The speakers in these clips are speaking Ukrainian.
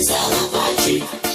Zalapachi.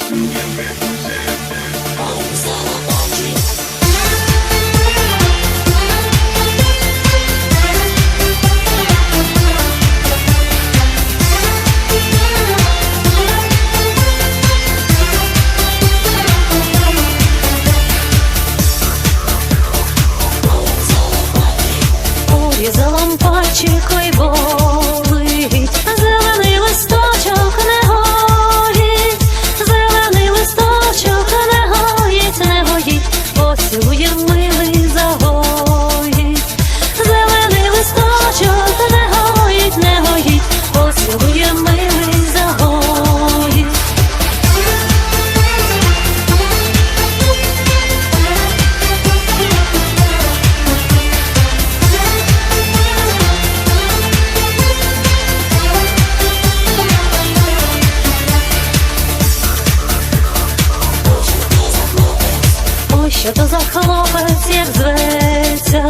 що то за хлопець, як зветься,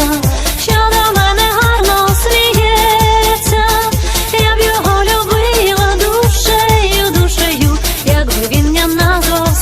що до мене гарно сміється, я б його любила душею, душею, якби він я назвав.